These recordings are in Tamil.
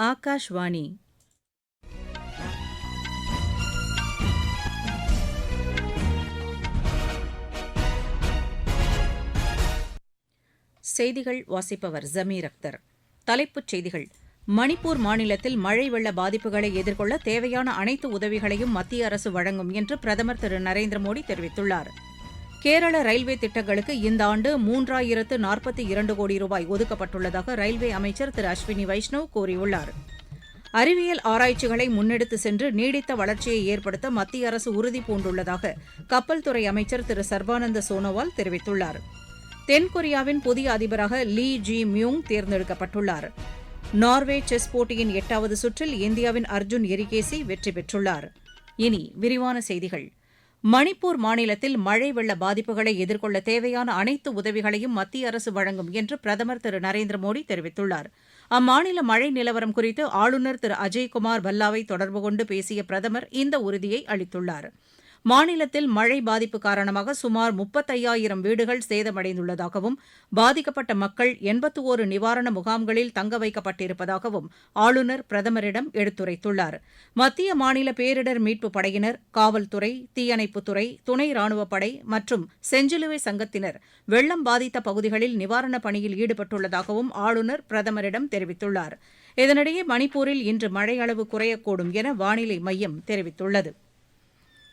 ஆகாஷ்வாணி. செய்திகள் வாசிப்பவர் ஜமீர் அக்தர். தலைப்புச் செய்திகள். மணிப்பூர் மாநிலத்தில் மழை வெள்ள பாதிப்புகளை எதிர்கொள்ள தேவையான அனைத்து உதவிகளையும் மத்திய அரசு வழங்கும் என்று பிரதமர் திரு நரேந்திர மோடி தெரிவித்துள்ளார். கேரள ரயில்வே திட்டங்களுக்கு இந்த ஆண்டு மூன்றாயிரத்து நாற்பத்தி இரண்டு கோடி ரூபாய் ஒதுக்கப்பட்டுள்ளதாக ரயில்வே அமைச்சர் திரு அஸ்வினி வைஷ்ணவ் கூறியுள்ளார். அறிவியல் ஆராய்ச்சிகளை முன்னெடுத்து சென்று நீடித்த வளர்ச்சியை ஏற்படுத்த மத்திய அரசு உறுதி பூண்டுள்ளதாக கப்பல் துறை அமைச்சர் திரு சர்பானந்த சோனோவால் தெரிவித்துள்ளார். தென்கொரியாவின் புதிய அதிபராக லீ ஜி மியூங் தேர்ந்தெடுக்கப்பட்டுள்ளார். நார்வே செஸ் போட்டியின் எட்டாவது சுற்றில் இந்தியாவின் அர்ஜுன் எரிகேசி வெற்றி பெற்றுள்ளார். இனி விரிவான செய்திகள். மணிப்பூர் மாநிலத்தில் மழை வெள்ள பாதிப்புகளை எதிர்கொள்ள தேவையான அனைத்து உதவிகளையும் மத்திய அரசு வழங்கும் என்று பிரதமர் திரு நரேந்திர மோடி தெரிவித்துள்ளார். அம்மாநில மழை நிலவரம் குறித்து ஆளுநர் திரு அஜய்குமார் பல்லாவை தொடர்பு கொண்டு பேசிய பிரதமர் இந்த உறுதியை அளித்துள்ளார். மாநிலத்தில் மழை பாதிப்பு காரணமாக சுமார் முப்பத்தையாயிரம் வீடுகள் சேதமடைந்துள்ளதாகவும் பாதிக்கப்பட்ட மக்கள் எண்பத்து ஒரு நிவாரண முகாம்களில் தங்க வைக்கப்பட்டிருப்பதாகவும் ஆளுநர் பிரதமரிடம் எடுத்துரைத்துள்ளார். மத்திய மாநில பேரிடர் மீட்புப் படையினர் காவல்துறை தீயணைப்புத்துறை துணை ராணுவப் படை மற்றும் செஞ்சிலுவை சங்கத்தினர் வெள்ளம் பாதித்த பகுதிகளில் நிவாரணப் பணியில் ஈடுபட்டுள்ளதாகவும் ஆளுநர் பிரதமரிடம் தெரிவித்துள்ளார். இதனிடையே மணிப்பூரில் இன்று மழை அளவு குறையக்கூடும் என வானிலை மையம் தெரிவித்துள்ளது.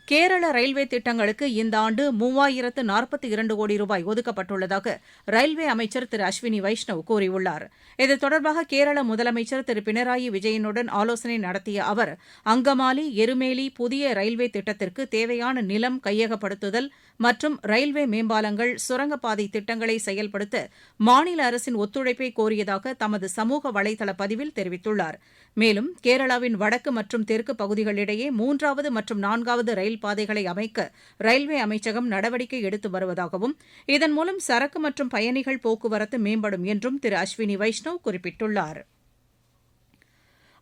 கேரள ரயில்வே திட்டங்களுக்கு இந்த ஆண்டு மூவாயிரத்து நாற்பத்தி இரண்டு கோடி ரூபாய் ஒதுக்கப்பட்டுள்ளதாக ரயில்வே அமைச்சர் திரு அஸ்வினி வைஷ்ணவ் கூறியுள்ளார். இது தொடர்பாக கேரள முதலமைச்சர் திரு பினராயி விஜயனுடன் ஆலோசனை நடத்திய அவர் அங்கமாலி எருமேலி புதிய ரயில்வே திட்டத்திற்கு தேவையான நிலம் கையகப்படுத்துதல் மற்றும் ரயில்வே மேம்பாலங்கள் சுரங்கப்பாதை திட்டங்களை செயல்படுத்த மாநில அரசின் ஒத்துழைப்பை கோரியதாக தமது சமூக வலைதள பதிவில் தெரிவித்துள்ளார். மேலும் கேரளாவின் வடக்கு மற்றும் தெற்கு பகுதிகளிடையே மூன்றாவது மற்றும் நான்காவது ரயில் பாதைகளை அமைக்க ரயில்வே அமைச்சகம் நடவடிக்கை எடுத்து வருவதாகவும் இதன் மூலம் சரக்கு மற்றும் பயணிகள் போக்குவரத்து மேம்படும் என்றும் திரு அஸ்வினி வைஷ்ணவ் குறிப்பிட்டுள்ளார்.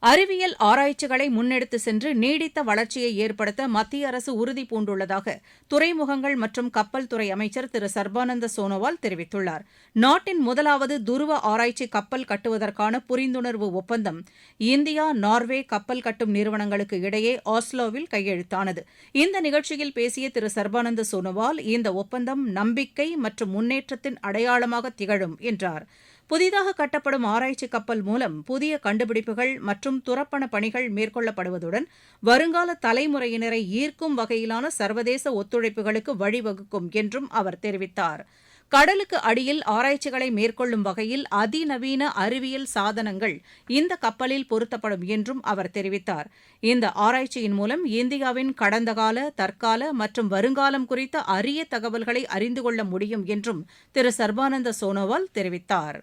அறிவியல் ஆராய்ச்சிகளை முன்னெடுத்து சென்று நீடித்த வளர்ச்சியை ஏற்படுத்த மத்திய அரசு உறுதி பூண்டுள்ளதாக துறைமுகங்கள் மற்றும் கப்பல் துறை அமைச்சர் திரு சர்பானந்த சோனோவால் தெரிவித்துள்ளார். நாட்டின் முதலாவது துருவ ஆராய்ச்சி கப்பல் கட்டுவதற்கான புரிந்துணர்வு ஒப்பந்தம் இந்தியா நார்வே கப்பல் கட்டும் நிறுவனங்களுக்கு இடையே ஆஸ்லோவில் கையெழுத்தானது. இந்த நிகழ்ச்சியில் பேசிய திரு சர்பானந்த சோனோவால் இந்த ஒப்பந்தம் நம்பிக்கை மற்றும் முன்னேற்றத்தின் அடையாளமாக திகழும் என்றார். புதிதாக கட்டப்படும் ஆராய்ச்சி கப்பல் மூலம் புதிய கண்டுபிடிப்புகள் மற்றும் துரப்பண பணிகள் மேற்கொள்ளப்படுவதுடன் வருங்கால தலைமுறையினரை ஈர்க்கும் வகையிலான சர்வதேச ஒத்துழைப்புகளுக்கு வழிவகுக்கும் என்றும் அவர் தெரிவித்தார். கடலுக்கு அடியில் ஆராய்ச்சிகளை மேற்கொள்ளும் வகையில் அதிநவீன அறிவியல் சாதனங்கள் இந்த கப்பலில் பொருத்தப்படும் என்றும் அவர் தெரிவித்தார். இந்த ஆராய்ச்சியின் மூலம் இந்தியாவின் கடந்த கால தற்கால மற்றும் வருங்காலம் குறித்த அரிய தகவல்களை அறிந்து கொள்ள முடியும் என்றும் திரு சர்பானந்த சோனோவால் தெரிவித்தார்.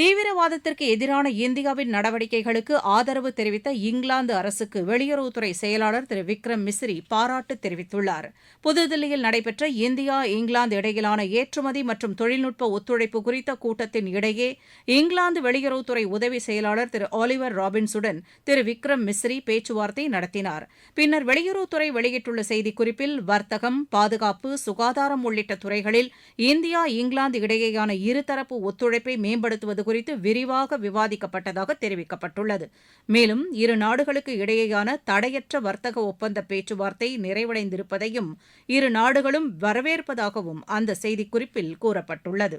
தீவிரவாதத்திற்கு எதிரான இந்தியாவின் நடவடிக்கைகளுக்கு ஆதரவு தெரிவித்த இங்கிலாந்து அரசுக்கு வெளியுறவுத்துறை செயலாளர் திரு விக்ரம் மிஸ்ரி பாராட்டு தெரிவித்துள்ளார். புதுதில்லியில் நடைபெற்ற இந்தியா இங்கிலாந்து இடையிலான ஏற்றுமதி மற்றும் தொழில்நுட்ப ஒத்துழைப்பு குறித்த கூட்டத்தின் இடையே இங்கிலாந்து வெளியுறவுத்துறை உதவி செயலாளர் திரு ஆலிவர் ராபின்ஸுடன் திரு விக்ரம் மிஸ்ரி பேச்சுவார்த்தை நடத்தினார். பின்னர் வெளியுறவுத்துறை வெளியிட்டுள்ள செய்திக்குறிப்பில் வர்த்தகம் பாதுகாப்பு சுகாதாரம் உள்ளிட்ட துறைகளில் இந்தியா இங்கிலாந்து இடையேயான இருதரப்பு ஒத்துழைப்பை மேம்படுத்துவது குறித்து விரிவாக விவாதிக்கப்பட்டதாக தெரிவிக்கப்பட்டுள்ளது. மேலும் இரு நாடுகளுக்கு இடையேயான தடையற்ற வர்த்தக ஒப்பந்த பேச்சுவார்த்தை நிறைவடைந்திருப்பதையும் இரு நாடுகளும் வரவேற்பதாகவும் அந்த செய்திக்குறிப்பில் கூறப்பட்டுள்ளது.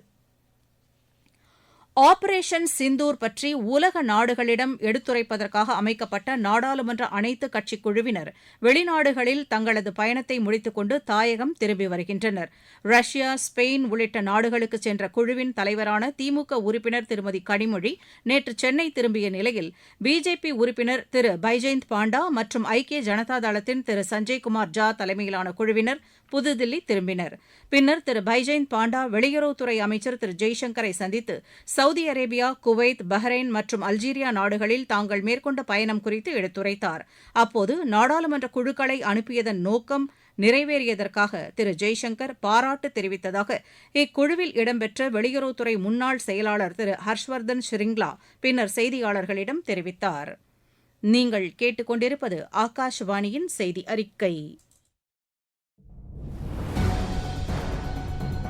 ஆபரேஷன் சிந்தூர் பற்றி உலக நாடுகளிடம் எடுத்துரைப்பதற்காக அமைக்கப்பட்ட நாடாளுமன்ற அனைத்து கட்சி குழுவினர் வெளிநாடுகளில் தங்களது பயணத்தை முடித்துக் கொண்டு தாயகம் திரும்பி வருகின்றனர். ரஷ்யா ஸ்பெயின் உள்ளிட்ட நாடுகளுக்கு சென்ற குழுவின் தலைவரான திமுக உறுப்பினர் திருமதி கனிமொழி நேற்று சென்னை திரும்பிய நிலையில் பிஜேபி உறுப்பினர் திரு பைஜெயந்த் பாண்டா மற்றும் ஐக்கிய ஜனதா தளத்தின் திரு சஞ்சய் குமார் ஜா தலைமையிலான குழுவினர் புதுதில்லி திரும்பினர். பின்னர் திரு. பைஜெயந்த் பாண்டா வெளியுறவுத்துறை அமைச்சர் திரு. ஜெய்சங்கரை சந்தித்து சவுதி அரேபியா குவைத் பஹ்ரைன் மற்றும் அல்ஜீரியா நாடுகளில் தாங்கள் மேற்கொண்ட பயணம் குறித்து எடுத்துரைத்தார். அப்போது நாடாளுமன்ற குழுக்களை அனுப்பியதன் நோக்கம் நிறைவேறியதற்காக திரு. ஜெய்சங்கர் பாராட்டு தெரிவித்ததாக இக்குழுவில் இடம்பெற்ற வெளியுறவுத்துறை முன்னாள் செயலாளர் திரு. ஹர்ஷ்வர்தன் ஷ்ரிங்லா பின்னர் செய்தியாளர்களிடம் தெரிவித்தார். நீங்கள் கேட்டுக்கொண்டிருப்பது ஆகாஷ்வாணியின் செய்தி அறிக்கை.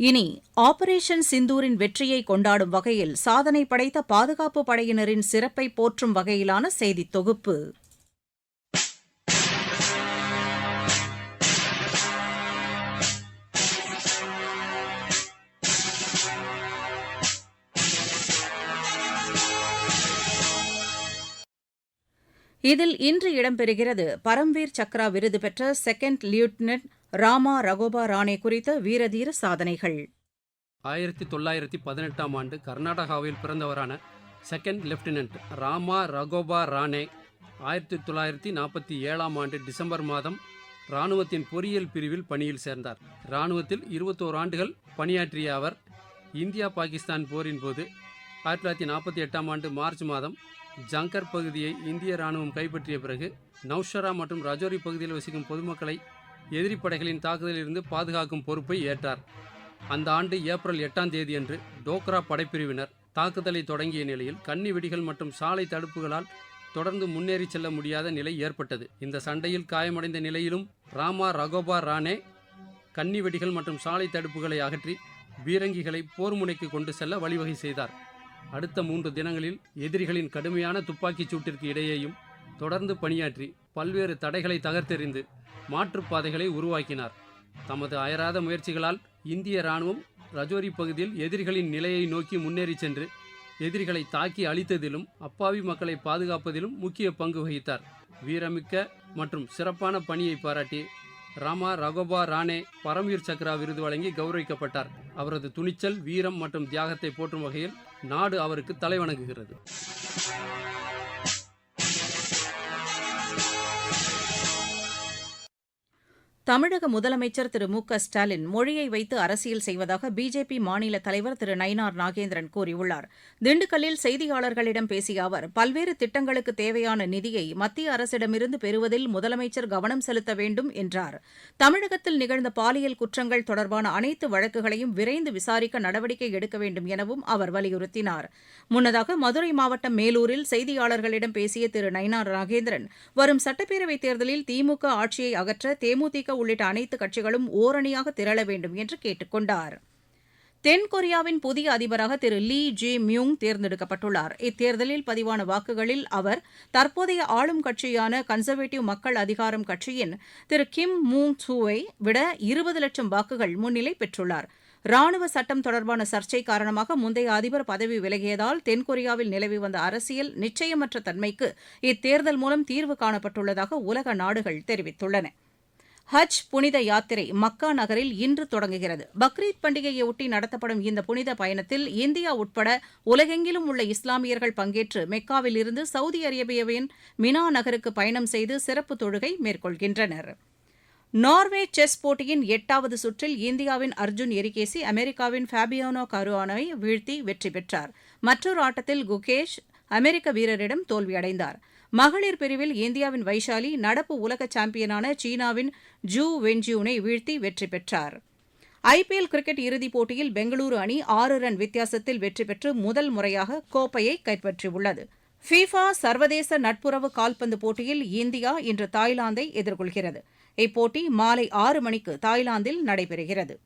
இனி ஆபரேஷன் சிந்தூரின் வெற்றியை கொண்டாடும் வகையில் சாதனை படைத்த பாதுகாப்பு படையினரின் சிறப்பை போற்றும் வகையிலான செய்தித் தொகுப்பு. இதில் இன்று இடம்பெறுகிறது பரம்வீர் சக்ரா விருது பெற்ற செகண்ட் லியூட்னன்ட் ராமா ரகோபா ராணே குறித்த வீரதீர சாதனைகள். ஆயிரத்தி தொள்ளாயிரத்தி பதினெட்டாம் ஆண்டு கர்நாடகாவில் பிறந்தவரான செகண்ட் லெப்டினன்ட் ராமா ரகோபா ராணே ஆயிரத்தி தொள்ளாயிரத்தி நாற்பத்தி ஏழாம் ஆண்டு டிசம்பர் மாதம் இராணுவத்தின் பொறியியல் பிரிவில் பணியில் சேர்ந்தார். இராணுவத்தில் இருபத்தோரு ஆண்டுகள் பணியாற்றிய அவர் இந்தியா பாகிஸ்தான் போரின் போது ஆயிரத்தி தொள்ளாயிரத்தி நாற்பத்தி எட்டாம் ஆண்டு மார்ச் மாதம் ஜங்கர் பகுதியை இந்திய ராணுவம் கைப்பற்றிய பிறகு நௌஷரா மற்றும் ரஜோரி பகுதியில் வசிக்கும் பொதுமக்களை எதிரி படைகளின் தாக்குதலிலிருந்து பாதுகாக்கும் பொறுப்பை ஏற்றார். அந்த ஆண்டு ஏப்ரல் எட்டாம் தேதியன்று டோக்ரா படைப்பிரிவினர் தாக்குதலை தொடங்கிய நிலையில் கன்னி வெடிகள் மற்றும் சாலை தடுப்புகளால் தொடர்ந்து முன்னேறி செல்ல முடியாத நிலை ஏற்பட்டது. இந்த சண்டையில் காயமடைந்த நிலையிலும் ராமா ரகோபா ராணே கன்னி வெடிகள் மற்றும் சாலை தடுப்புகளை அகற்றி பீரங்கிகளை போர் முனைக்கு கொண்டு செல்ல வழிவகை செய்தார். அடுத்த மூன்று தினங்களில் எதிரிகளின் கடுமையான துப்பாக்கிச் சூட்டிற்கு இடையேயும் தொடர்ந்து பணியாற்றி பல்வேறு தடைகளை தகர்த்தெறிந்து மாற்றுப்பாதைகளை உருவாக்கினார். தமது அயராத முயற்சிகளால் இந்திய இராணுவம் ரஜோரி பகுதியில் எதிரிகளின் நிலையை நோக்கி முன்னேறி சென்று எதிரிகளை தாக்கி அழித்ததிலும் அப்பாவி மக்களை பாதுகாப்பதிலும் முக்கிய பங்கு வகித்தார். வீரமிக்க மற்றும் சிறப்பான பணியை பாராட்டி ராமா ரகோபா ராணே பரம்வீர் சக்ரா விருது வழங்கி கௌரவிக்கப்பட்டார். அவரது துணிச்சல் வீரம் மற்றும் தியாகத்தை போற்றும் வகையில் நாடு அவருக்கு தலைவணங்குகிறது. தமிழக முதலமைச்சர் திரு மு க ஸ்டாலின் மொழியை வைத்து அரசியல் செய்வதாக பிஜேபி மாநில தலைவர் திரு நயினார் நாகேந்திரன் கூறியுள்ளார். திண்டுக்கல்லில் செய்தியாளர்களிடம் பேசிய அவர் பல்வேறு திட்டங்களுக்கு தேவையான நிதியை மத்திய அரசிடமிருந்து பெறுவதில் முதலமைச்சர் கவனம் செலுத்த வேண்டும் என்றார். தமிழகத்தில் நிகழ்ந்த பாலியல் குற்றங்கள் தொடர்பான அனைத்து வழக்குகளையும் விரைந்து விசாரிக்க நடவடிக்கை எடுக்க வேண்டும் எனவும் அவர் வலியுறுத்தினார். முன்னதாக மதுரை மாவட்டம் மேலூரில் செய்தியாளர்களிடம் பேசிய திரு நயினார் நாகேந்திரன் வரும் சட்டப்பேரவைத் தேர்தலில் திமுக ஆட்சியை அகற்ற தேமுதிக உள்ளிட்ட அனைத்து கட்சிகளும் ஓரணியாக திரள வேண்டும் என்று கேட்டுக் கொண்டார் தென்கொரியாவின் புதிய அதிபராக திரு லீ ஜே மியூங் தேர்ந்தெடுக்கப்பட்டுள்ளார். இத்தேர்தலில் பதிவான வாக்குகளில் அவர் தற்போதைய ஆளும் கட்சியான கன்சர்வேட்டிவ் மக்கள் அதிகாரம் கட்சியின் திரு கிம் மூங் சூவை விட இருபது லட்சம் வாக்குகள் முன்னிலை பெற்றுள்ளார். ராணுவ சட்டம் தொடர்பான சர்ச்சை காரணமாக முந்தைய அதிபர் பதவி விலகியதால் தென்கொரியாவில் நிலவி வந்த அரசியல் நிச்சயமற்ற தன்மைக்கு இத்தேர்தல் மூலம் தீர்வு காணப்பட்டுள்ளதாக உலக நாடுகள் தெரிவித்துள்ளன. ஹஜ் புனித யாத்திரை மக்கா நகரில் இன்று தொடங்குகிறது. பக்ரீத் பண்டிகையொட்டி நடத்தப்படும் இந்த புனித பயணத்தில் இந்தியா உட்பட உலகெங்கிலும் உள்ள இஸ்லாமியர்கள் பங்கேற்று மெக்காவில் இருந்து சவுதி அரேபியாவின் மினா நகருக்கு பயணம் செய்து சிறப்பு தொழுகை மேற்கொள்கின்றனர். நார்வே செஸ் போட்டியின் எட்டாவது சுற்றில் இந்தியாவின் அர்ஜுன் எரிகேசி அமெரிக்காவின் ஃபேபியானோ கருவானை வீழ்த்தி வெற்றி பெற்றார். மற்றொரு ஆட்டத்தில் குகேஷ் அமெரிக்க வீரரிடம் தோல்வியடைந்தார். மகளிர் பிரிவில் இந்தியாவின் வைஷாலி நடப்பு உலக சாம்பியனான சீனாவின் ஜூ வென்ஜியூனை வீழ்த்தி வெற்றி பெற்றார். ஐபிஎல் கிரிக்கெட் இறுதிப் போட்டியில் பெங்களூரு அணி ஆறு ரன் வித்தியாசத்தில் வெற்றி பெற்று முதல் முறையாக கோப்பையை கைப்பற்றியுள்ளது. ஃபீஃபா சர்வதேச நட்புறவு கால்பந்து போட்டியில் இந்தியா இன்று தாய்லாந்தை எதிர்கொள்கிறது. இப்போட்டி மாலை ஆறு மணிக்கு தாய்லாந்தில் நடைபெறுகிறது.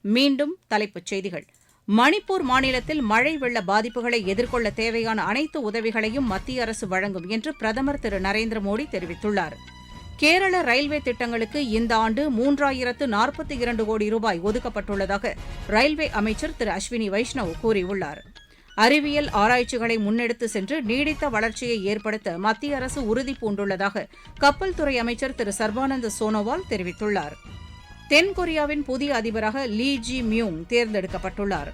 மீண்டும் தலைப்புச் செய்திகள். மணிப்பூர் மாநிலத்தில் மழை வெள்ள பாதிப்புகளை எதிர்கொள்ள தேவையான அனைத்து உதவிகளையும் மத்திய அரசு வழங்கும் என்று பிரதமர் திரு நரேந்திர மோடி தெரிவித்துள்ளார். கேரள ரயில்வே திட்டங்களுக்கு இந்த ஆண்டு மூன்றாயிரத்து நாற்பத்தி இரண்டு கோடி ரூபாய் ஒதுக்கப்பட்டுள்ளதாக ரயில்வே அமைச்சர் திரு அஸ்வினி வைஷ்ணவ் கூறியுள்ளார். அறிவியல் ஆராய்ச்சிகளை முன்னெடுத்து சென்று நீடித்த வளர்ச்சியை ஏற்படுத்த மத்திய அரசு உறுதி பூண்டுள்ளதாக கப்பல் துறை அமைச்சர் திரு சர்பானந்த சோனோவால் தெரிவித்துள்ளார். தென்கொரியாவின் புதிய அதிபராக லீ ஜி மியூங் தேர்ந்தெடுக்கப்பட்டுள்ளார்.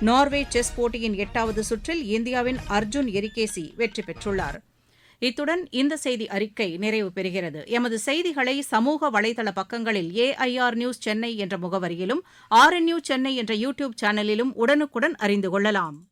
நார்வே செஸ் போட்டியின் எட்டாவது சுற்றில் இந்தியாவின் அர்ஜுன் எரிகேசி வெற்றி பெற்றுள்ளார். இத்துடன் இந்த செய்தி அறிக்கை நிறைவு பெறுகிறது. எமது செய்திகளை சமூக வலைதள பக்கங்களில் ஏஐஆர் நியூஸ் சென்னை என்ற முகவரியிலும் ஆர்என்யூ சென்னை என்ற யூடியூப் சேனலிலும் உடனுக்குடன் அறிந்து கொள்ளலாம்.